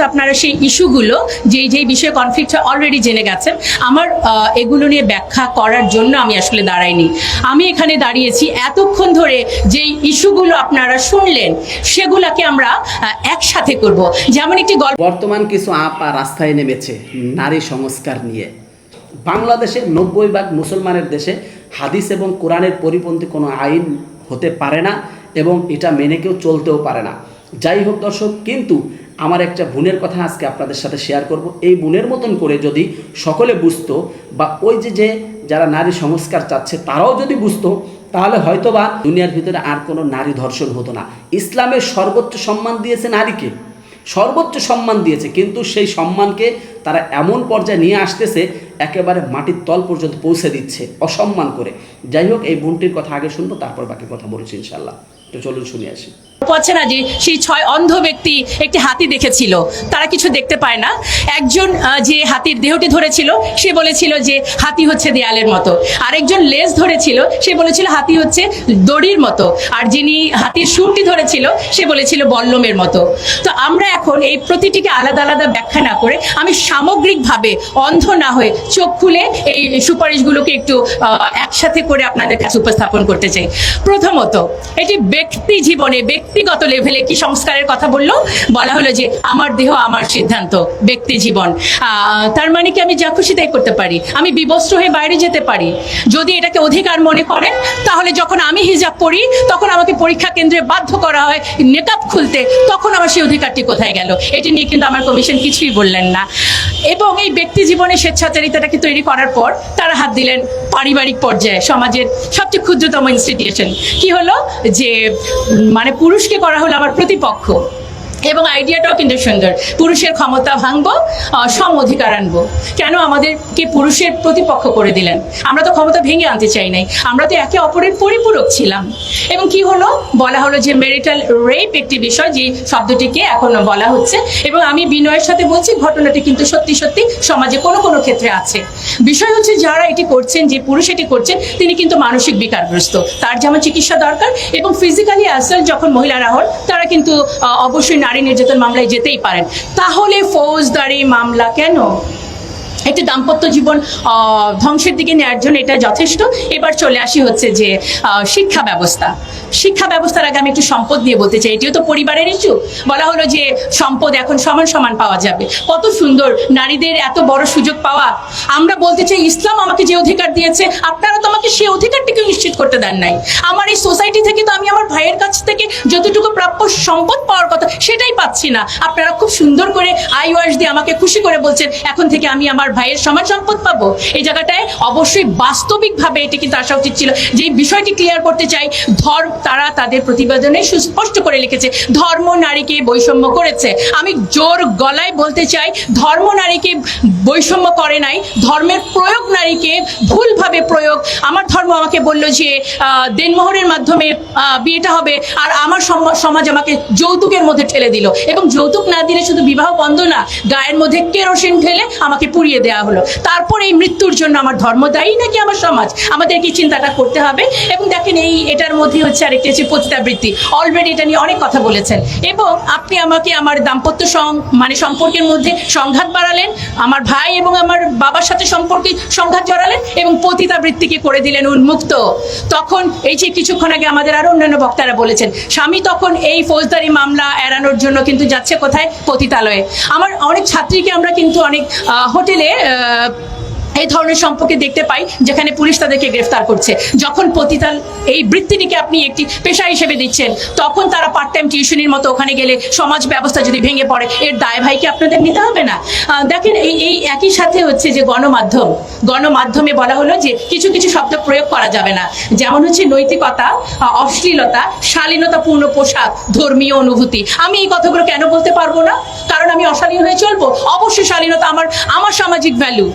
কিন্তু আপনারা সেই ইস্যুগুলো, যেই যেই বিষয়ে কনফ্লিক্ট অলরেডি জেনে গেছেন। আমার এগুলো নিয়ে ব্যাখ্যা করার জন্য আমি আসলে দাঁড়াইনি। আমি এখানে দাঁড়িয়েছি এতক্ষণ ধরে যেই ইস্যুগুলো আপনারা শুনলেন, সেগুলোকে আমরা একসাথে করব। যেমন একটি গল্প বর্তমান কিছু আপা রাস্তায় নেমেছে নারী সংস্কার নিয়ে। বাংলাদেশের নব্বই ভাগ মুসলমানের দেশে হাদিস এবং কোরআনের পরিপন্থী কোনো আইন হতে পারে না এবং এটা মেনে কেউ চলতেও পারে না। যাই হোক দর্শক, কিন্তু আমার একটা বোনের কথা আজকে আপনাদের সাথে শেয়ার করব। এই বোনের মতন করে যদি সকলে বুঝতো বা ওই যে যে যারা নারী সংস্কার চাচ্ছে তারাও যদি বুঝতো, তাহলে হয়তোবা দুনিয়ার ভিতরে আর কোনো নারী ধর্ষণ হতো না। ইসলামের সর্বোচ্চ সম্মান দিয়েছে নারীকে, সর্বোচ্চ সম্মান দিয়েছে, কিন্তু সেই সম্মানকে তারা এমন পর্যায়ে নিয়ে আসতেছে, একেবারে মাটির তল পর্যন্ত পৌঁছে দিচ্ছে, অসম্মান করে। যাই হোক, এই বোনটির কথা আগে শুনব, তারপর বাকি কথা বলছি ইনশাল্লাহ তো চলুন শুনে আসি। আছে না যে সেই ছয় অন্ধ ব্যক্তি একটি হাতি দেখেছিল। তারা কিছু দেখতে পায় না। একজন যে হাতির দেহটি ধরেছিল, সে বলেছিল যে হাতি হচ্ছে দেয়ালের মতো। আরেকজন লেজ ধরেছিল, সে বলেছিল হাতি হচ্ছে দড়ির মতো। আর যিনি হাতির সুরটি ধরেছিল, সে বলেছিল বল্লমের মতো। তো আমরা এখন এই প্রতিটিকে আলাদা আলাদা ব্যাখ্যা না করে আমি সামগ্রিকভাবে অন্ধ না হয়ে চোখ খুলে এই সুপারিশগুলোকে একটু একসাথে করে আপনাদের কাছে উপস্থাপন করতে চাই। প্রথমত, এটি ব্যক্তি জীবনে ব্যক্তিগত লেভেলে কি সংস্কারের কথা বলল? বলা হলো যে আমার দেহ, আমার সিদ্ধান্ত, ব্যক্তি জীবন। তার মানে কি আমি যা খুশি তাই করতে পারি? আমি বিবস্ত্র হয়ে বাইরে যেতে পারি? যদি এটাকে অধিকার মনে করেন, তাহলে যখন আমি হিজাব পড়ি, তখন আমাকে পরীক্ষা কেন্দ্রে বাধ্য করা হয় নেকাব খুলতে, তখন আমার সেই অধিকারটি কোথায় গেল? এটি নিয়ে কিন্তু আমার কমিশন কিছুই বললেন না। এবং এই ব্যক্তি জীবনে স্বেচ্ছাচারিতাটাকে তৈরি করার পর তারা হাত দিলেন পারিবারিক পর্যায়ে, সমাজের সবচেয়ে ক্ষুদ্রতম ইনস্টিটিউশন কি হলো? যে মানে মানে পুরুষকে করা হলো আমার প্রতিপক্ষ। এবং আইডিয়াটাও কিন্তু সুন্দর। পুরুষের ক্ষমতা ভাঙবো সম অধিকার আনব। কেন আমাদেরকে পুরুষের প্রতিপক্ষ করে দিলেন? আমরা তো ক্ষমতা ভেঙে আনতে চাই নাই। আমরা তো একে অপরের পরিপূরক ছিলাম। এবং কি হলো? বলা হলো যে মেরিটাল রেপ একটি বিষয়, যে শব্দটিকে এখন বলা হচ্ছে। এবং আমি বিনয়ের সাথে বলছি, ঘটনাটি কিন্তু সত্যি সত্যি সমাজে কোনো কোনো ক্ষেত্রে আছে। বিষয় হচ্ছে, যারা এটি করছেন, যে পুরুষ এটি করছেন, তিনি কিন্তু মানসিক বিকারগ্রস্ত। তার যেমন চিকিৎসা দরকার এবং ফিজিক্যালি অ্যাসেল যখন মহিলারা হন, তারা কিন্তু অবশ্যই নারী নির্যাতন মামলায় যেতেই পারেন। তাহলে ফৌজদারি মামলা কেন? একটি দাম্পত্য জীবন ধ্বংসের দিকে নেওয়ার জন্য এটা যথেষ্ট। এবার চলে আসি হচ্ছে যে শিক্ষা ব্যবস্থা। শিক্ষা ব্যবস্থার আগে আমি একটু সম্পদ নিয়ে বলতে চাই। এটিও তো পরিবারের ইস্যু বলা হলো যে, সম্পদ এখন সমান সমান পাওয়া যাবে। কত সুন্দর, নারীদের এত বড় সুযোগ পাওয়া। আমরা বলতে চাই, ইসলাম আমাকে যে অধিকার দিয়েছে, আপনারা তো আমাকে সেই অধিকারটিকে নিশ্চিত করতে দেন নাই। আমার এই সোসাইটি থেকে তো আমি আমার ভাইয়ের কাছ থেকে যতটুকু প্রাপ্য সম্পদ পাওয়ার কথা, সেটাই পাচ্ছি না। আপনারা খুব সুন্দর করে আইওয়াস দিয়ে আমাকে খুশি করে বলছেন, এখন থেকে আমি আমার ভাইয়ের সমান সম্পদ পাবো, এই জায়গাটায় অবশ্যই বাস্তবিকভাবে এটি কিন্তু আসা উচিত ছিল। যে বিষয়টি ক্লিয়ার করতে চাই ধর্ম তারা তাদের প্রতিবেদনে সুস্পষ্ট করে লিখেছে, ধর্ম নারীকে বৈষম্য করেছে। আমি জোর গলায় বলতে চাই, ধর্ম নারীকে বৈষম্য করে নাই, ধর্মের প্রয়োগ নারীকে ভুলভাবে প্রয়োগ। আমার ধর্ম আমাকে বলল যে দেনমোহরের মাধ্যমে বিয়েটা হবে, আর আমার সম- সমাজ আমাকে যৌতুকের মধ্যে ঠেলে দিল। এবং যৌতুক না দিলে শুধু বিবাহ বন্ধ না, গায়ের মধ্যে কেরোসিন ঢেলে আমাকে পুড়িয়ে দেওয়া হলো। তারপর এই মৃত্যুর জন্য আমার ধর্ম দায়ী নাকি আমার সমাজ? আমাদেরকে এই চিন্তাটা করতে হবে। এবং দেখেন এই এটার মধ্যে হচ্ছে আরেকটি হচ্ছে পতিতাবৃত্তি অলরেডি এটা নিয়ে অনেক কথা বলেছেন। এবং আপনি আমাকে আমার দাম্পত্য সং- মানে সম্পর্কের মধ্যে সংঘাত বাড়ালেন, আমার ভাই এবং আমার বাবার সাথে সম্পর্কে সংঘাত জড়ালেন এবং পতিতাবৃত্তিকে করে দিলেন উন্মুক্ত। তখন এই যে কিছুক্ষণ আগে আমাদের আরও অন্যান্য বক্তারা বলেছেন, স্বামী তখন এই ফৌজদারি মামলা এড়ানোর জন্য কিন্তু যাচ্ছে কোথায়? পতিতালয়ে। আমার অনেক ছাত্রীকে আমরা কিন্তু অনেক হোটেলে Yeah. এই ধরনের সম্পর্কে দেখতে পাই, যেখানে পুলিশ তাদেরকে গ্রেফতার করছে। যখন পতিতাল এই বৃত্তিটিকে আপনি একটি পেশা হিসেবে দিচ্ছেন, তখন তারা পার্ট টাইম টিউশনির মতো ওখানে গেলে সমাজ ব্যবস্থা যদি ভেঙে পড়ে, এর দায় ভাইকে আপনাদের নিতে হবে না। দেখেন, এই এই একই সাথে হচ্ছে যে গণমাধ্যম, গণমাধ্যমে বলা হলো যে কিছু কিছু শব্দ প্রয়োগ করা যাবে না। যেমন হচ্ছে নৈতিকতা অশ্লীলতা, শালীনতাপূর্ণ পোশাক, ধর্মীয় অনুভূতি। আমি এই কথাগুলো কেন বলতে পারব না? কারণ আমি অশালীন হয়ে চলবো। অবশ্যই শালীনতা আমার আমার সামাজিক ভ্যালু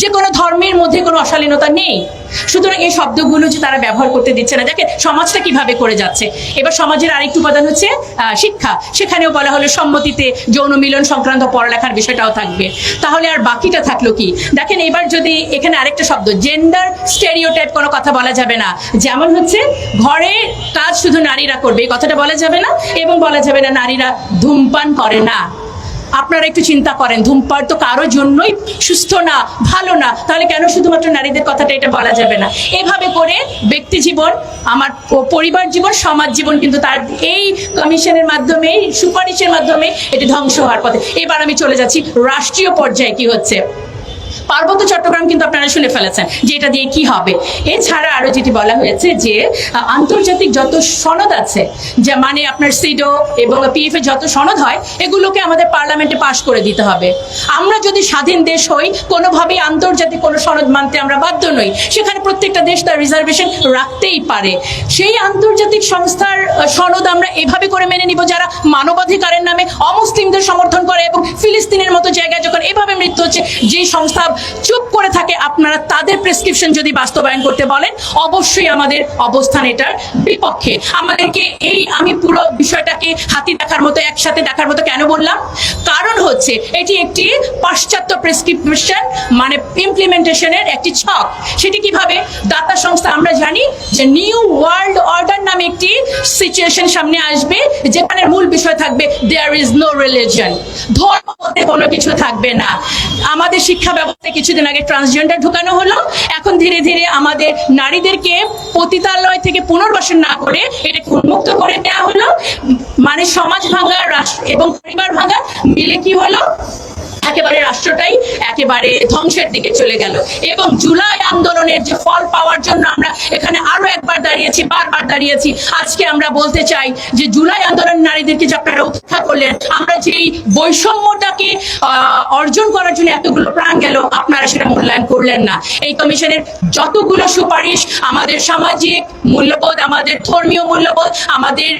যে কোনো ধর্মের মধ্যে কোনো অশালীনতা নেই। সুতরাং এই শব্দগুলো যে তারা ব্যবহার করতে দিচ্ছে না। দেখেন, সমাজটা কীভাবে করে যাচ্ছে। এবার সমাজের আরেকটি উপাদান হচ্ছে শিক্ষা। সেখানেও বলা হলো সম্মতিতে যৌন মিলন সংক্রান্ত পড়ালেখার বিষয়টাও থাকবে। তাহলে আর বাকিটা থাকল কি? দেখেন, এবার যদি এখানে আরেকটা শব্দ জেন্ডার স্টেরিওটাইপ কোনো কথা বলা যাবে না। যেমন হচ্ছে, ঘরে কাজ শুধু নারীরা করবে, এই কথাটা বলা যাবে না, এবং বলা যাবে না নারীরা ধূমপান করে না। আপনারা একটু চিন্তা করেন, ধূমপান তো কারোর জন্যই সুস্থ না, ভালো না, তাহলে কেন শুধুমাত্র নারীদের কথাটা এটা বলা যাবে না? এভাবে করে ব্যক্তি জীবন, আমার পরিবার জীবন, সমাজ জীবন কিন্তু তার এই কমিশনের মাধ্যমে, সুপারিশের মাধ্যমে এটি ধ্বংস হওয়ার পথে। এবার আমি চলে যাচ্ছি, রাষ্ট্রীয় পর্যায়ে কি হচ্ছে? পার্বত্য চট্টগ্রাম কিন্তু আপনারা শুনে ফেলেছেন যে এটা দিয়ে কি হবে। এছাড়া আরও যেটি বলা হয়েছে যে আন্তর্জাতিক যত সনদ আছে, যা মানে আপনার সিডো এবং পিএফ এর যত সনদ হয়, এগুলোকে আমাদের পার্লামেন্টে পাশ করে দিতে হবে। আমরা যদি স্বাধীন দেশ হই, কোনোভাবেই আন্তর্জাতিক কোনো সনদ মানতে আমরা বাধ্য নই। সেখানে প্রত্যেকটা দেশ তার রিজার্ভেশন রাখতেই পারে। সেই আন্তর্জাতিক সংস্থার সনদ আমরা এভাবে করে মেনে নিব যারা মানবাধিকারের নামে অমুসলিমদের সমর্থন করে এবং ফিলিস্তিনের মতো জায়গায় যখন এভাবে মৃত্যু হচ্ছে যে সংস্থা চুপ করে থাকে। আপনারা তাদের প্রেসক্রিপশন যদি বাস্তবায়ন করতে বলেন, অবশ্যই আমাদের অবস্থান এটার বিপক্ষে। আমাদেরকে এই আমি পুরো বিষয়টাকে হাতি দেখার মতো, একসাথে দেখার মতো কেন বললাম? কারণ হচ্ছে, এটি একটি পাশ্চাত্য প্রেসক্রিপশন মানে ইমপ্লিমেন্টেশনের একটি ছক। সেটি কীভাবে? দাতা সংস্থা, আমরা জানি যে নিউ ওয়ার্ল্ড অর্ডার নামে একটি সিচুয়েশন সামনে আসবে, যেখানে মূল বিষয় থাকবে দেয়ার ইজ নো রিলিজন ধর্ম বলতে কোনো কিছু থাকবে না। আমাদের শিক্ষা ব্যবস্থায় কিছুদিন আগে ট্রান্সজেন্ডার ঢুকানো হলো। এখন ধীরে ধীরে আমাদের নারীদেরকে পতিতালয় থেকে পুনর্বাসন না করে এটাকে উন্মুক্ত করে দেওয়া হলো। মানে সমাজ ভাঙা রাষ্ট্র এবং পরিবার ভাঙা মিলে কি হলো? একেবারে রাষ্ট্রটাই একেবারে ধ্বংসের দিকে চলে গেল। এবং জুলাই আন্দোলনের যে ফল পাওয়ার জন্য আমরা এখানে আরও একবার দাঁড়িয়েছি, বারবার দাঁড়িয়েছি। আজকে আমরা বলতে চাই যে জুলাই আন্দোলন নারীদেরকে যে আপনারা উপেক্ষা করলেন, আমরা যেই বৈষম্যটাকে অর্জন করার জন্য এতগুলো প্রাণ গেল, আপনারা সেটা মূল্যায়ন করলেন না। এই কমিশনের যতগুলো সুপারিশ, আমাদের সামাজিক মূল্যবোধ, আমাদের ধর্মীয় মূল্যবোধ, আমাদের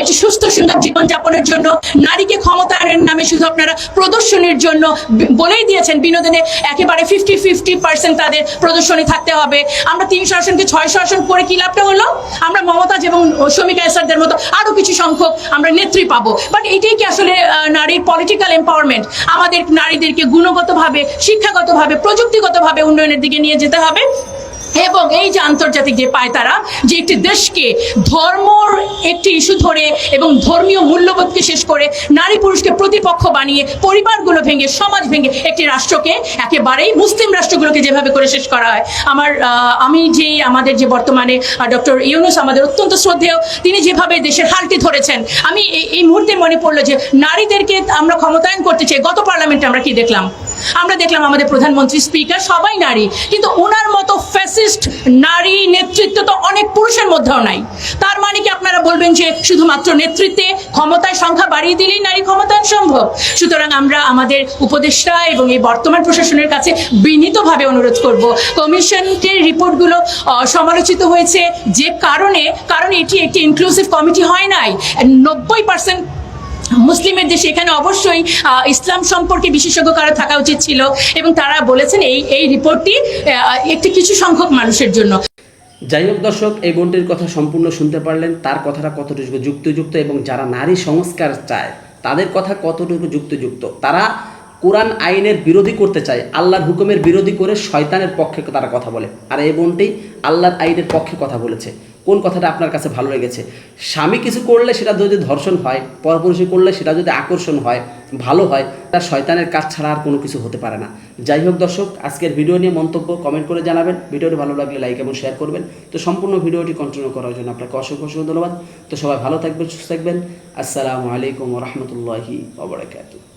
একটি সুস্থ সুন্দর জীবনযাপনের জন্য, নারীকে ক্ষমতায়নের নামে শুধু আপনারা প্রদর্শনীর জন্য বলেই দিয়েছেন বিনোদনে, একেবারে ফিফটি ফিফটি পার্সেন্ট তাদের প্রদর্শনী থাকতে হবে। আমরা তিনশো আসনকে ছয়শো আসন করে কি লাভটা হলো? আমরা মমতাজ এবং শমিকা এসারদের মতো আরও কিছু সংখ্যক আমরা নেত্রী পাবো। বাট এটাই কি আসলে নারীর পলিটিক্যাল এম্পাওয়ারমেন্ট আমাদের নারীদেরকে গুণগতভাবে, শিক্ষাগতভাবে, প্রযুক্তিগতভাবে উন্নয়নের দিকে নিয়ে যেতে হবে। এবং এই যে আন্তর্জাতিক যে পায় তারা, যে একটি দেশকে ধর্মর একটি ইস্যু ধরে এবং ধর্মীয় মূল্যবোধকে শেষ করে নারী পুরুষকে প্রতিপক্ষ বানিয়ে পরিবারগুলো ভেঙে, সমাজ ভেঙে একটি রাষ্ট্রকে একেবারেই মুসলিম রাষ্ট্রগুলোকে যেভাবে করে শেষ করা হয়। আমার আমি যে আমাদের যে বর্তমানে ডক্টর ইউনুস আমাদের অত্যন্ত শ্রদ্ধেয়, তিনি যেভাবে দেশের হালটি ধরেছেন, আমি এই- মুহূর্তে মনে পড়ল যে নারীদেরকে আমরা ক্ষমতায়ন করতে চাই, গত পার্লামেন্টে আমরা কি দেখলাম? আমরা দেখলাম আমাদের প্রধানমন্ত্রী স্পিকার সবাই নারী, কিন্তু ওনার মতো ফ্যাসিস্ট, নারী নেতৃত্ব তো অনেক পুরুষের মধ্যেও নাই। তার মানে কি আপনারা বলবেন যে শুধুমাত্র নেতৃত্বে ক্ষমতার সংখ্যা বাড়িয়ে দিলেই নারী ক্ষমতায়ন সম্ভব? সুতরাং আমরা আমাদের উপদেষ্টা এবং এই বর্তমান প্রশাসনের কাছে বিনীতভাবে অনুরোধ করব। কমিশনকে রিপোর্টগুলো সমালোচিত হয়েছে যে কারণে, কারণ এটি একটি ইনক্লুসিভ কমিটি হয় নাই। নব্বই পার্সেন্ট মুসলিমের দেশে এখানে অবশ্যই ইসলাম সম্পর্কে বিশেষজ্ঞ কারও থাকা উচিত ছিল এবং তারা বলেছেন এই এই রিপোর্টটি একটি কিছু সংখ্যক মানুষের জন্য। যাই হোক দর্শক, এই বোনটির কথা সম্পূর্ণ শুনতে পারলেন। তার কথাটা কতটুকু যুক্তিযুক্ত এবং যারা নারী সংস্কার চায়, তাদের কথা কতটুকু যুক্তিযুক্ত? তারা কোরআন আইনের বিরোধী করতে চায়, আল্লাহর হুকুমের বিরোধী করে শয়তানের পক্ষে তারা কথা বলে। আর এই বোনটি আল্লাহর আইনের পক্ষে কথা বলেছে। কোন কথাটা আপনার কাছে ভালো লেগেছে? স্বামী কিছু করলে সেটা যদি ধর্ষণ হয়, পরপুরুষে করলে সেটা যদি আকর্ষণ হয়, ভালো হয়, তার শয়তানের কাজ ছাড়া আর কোনো কিছু হতে পারে না। যাই হোক দর্শক, আজকের ভিডিও নিয়ে মন্তব্য কমেন্ট করে জানাবেন। ভিডিওটি ভালো লাগলে লাইক এবং শেয়ার করবেন। তো সম্পূর্ণ ভিডিওটি কন্টিনিউ করার জন্য আপনাকে অসংখ্য অসংখ্য ধন্যবাদ। তো সবাই ভালো থাকবেন, সুস্থ থাকবেন। আসসালামু আলাইকুম রহমতুল্লাহি ওবরাকাতুহ